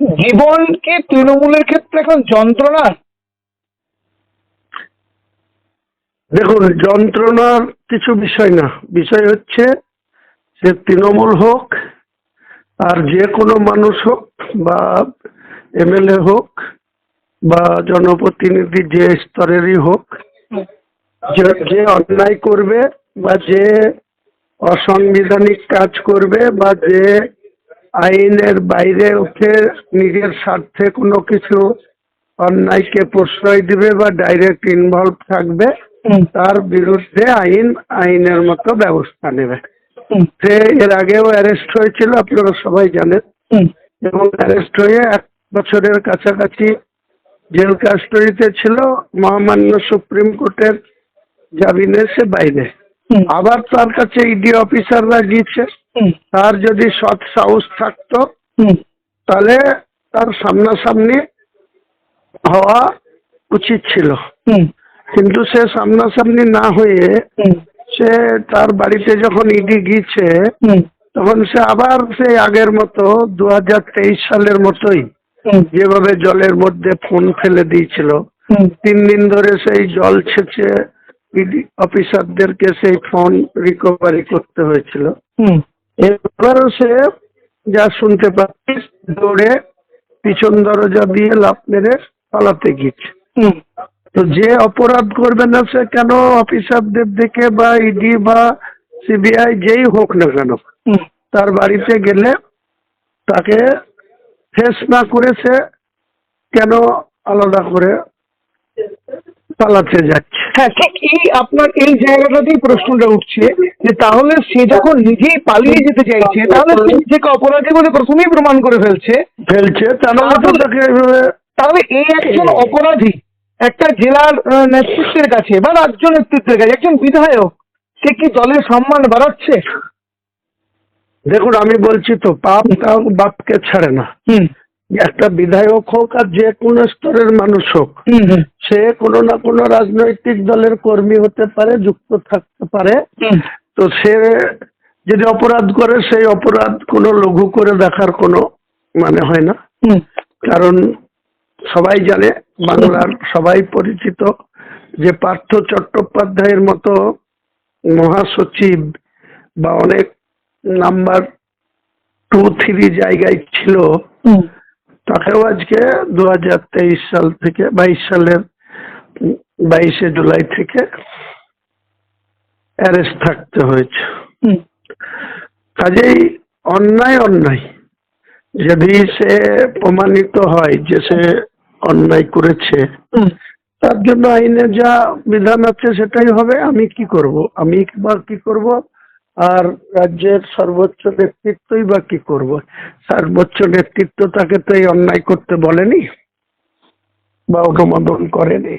জীবন কি তৃণমূলের ক্ষেত্রে এখন যন্ত্রণা? দেখুন, যন্ত্রণার কিছু বিষয় না। বিষয় হচ্ছে যে তৃণমূল হোক, আর যে কোনো মানুষ হোক, বা এমএলএ হোক, বা জনপ্রতিনিধি যে স্তরেরই হোক যে অন্যায় করবে, বা যে অসাংবিধানিক কাজ করবে, বা যে আইনের বাইরে উঠে নিজের স্বার্থে কোনো কিছু অন্যায়কে প্রশ্রয় দিবে বা ডাইরেক্ট ইনভলভ থাকবে তার বিরুদ্ধে আইন আইনের মতো ব্যবস্থা নেবে। সে এর আগেও অ্যারেস্ট হয়েছিল আপনারা সবাই জানেন। এবং অ্যারেস্ট হয়ে এক বছরের কাছাকাছি জেল কাস্টডিতে ছিল মহামান্য সুপ্রিম কোর্টের জামিনে সে বাইরে। আবার তার কাছে ইডি অফিসাররা গিয়েছে। তার যদি সৎ সাহস থাকতো তাহলে তার সামনাসামনি হওয়া উচিত ছিল। কিন্তু সে সামনাসামনি না হয়ে সে তার বাড়িতে যখন ইডি গিয়েছে তখন সে আবার সেই আগের মতো দু তেইশ সালের মতোই যেভাবে জলের মধ্যে ফোন ফেলে দিয়েছিল। তিন দিন ধরে সেই জল ছেঁচে ইডি অফিসারদেরকে সেই ফোন রিকভারি করতে হয়েছিল। হুম, এবারও সে যা শুনতে পাচ্ছিস দৌড়ে পিছন দরজা দিয়ে লাফ মেরে পালাতে গিয়েছে। তো যে অপরাধ করবে না সে কেন অফিসারদের দিকে বা ইডি বা সিবিআই যেই হোক না কেন তার বাড়িতে গেলে তাকে ফেস না করে সে কেন আলাদা করে পালাতে যাচ্ছে। হ্যাঁ ঠিক এই আপনার এই জায়গাটাতেই প্রশ্নটা উঠছে যে তাহলে সে যখন নিজেই পালিয়ে যেতে চাইছে তাহলে সে নিজেকে অপরাধী বলে প্রথমেই প্রমাণ করে ফেলছে। ফেলছে তাহলে এই একজন অপরাধী একটা জেলার নেতৃত্বের কাছে বা রাজ্য নেতৃত্বের কাছে একজন বিধায়ক সে কি দলের সম্মান বাড়াচ্ছে? দেখুন আমি বলছি তো পাপ বাপকে ছাড়ে না। হুম। একটা বিধায়ক হোক আর যে কোনো স্তরের মানুষ হোক সে কোনো না কোনো রাজনৈতিক দলের কর্মী হতে পারে যুক্ত থাকতে পারে। তো সে যদি অপরাধ করে সেই অপরাধ কোনো লঘু করে দেখার কোনো মানে হয় না। কারণ সবাই জানে বাংলার সবাই পরিচিত যে পার্থ চট্টোপাধ্যায়ের মতো মহাসচিব বা অনেক নাম্বার টু থ্রি জায়গায় ছিল। তাকেও আজকে দু হাজার তেইশ সাল থেকে বাইশ সালের বাইশে জুলাই থেকে অ্যারেস্ট থাকতে হয়েছে। কাজেই অন্যায় অন্যায়। যদি সে প্রমাণিত হয় যে সে অন্যায় করেছে তার জন্য আইনে যা বিধান আছে সেটাই হবে আমি কি করব? আমি বা কি করব? আর রাজ্যের সর্বোচ্চ নেতৃত্বই বা কি করব? সর্বোচ্চ নেতৃত্ব তাকে তো এই অন্যায় করতে বলেনি বা অনুমোদন করেনি।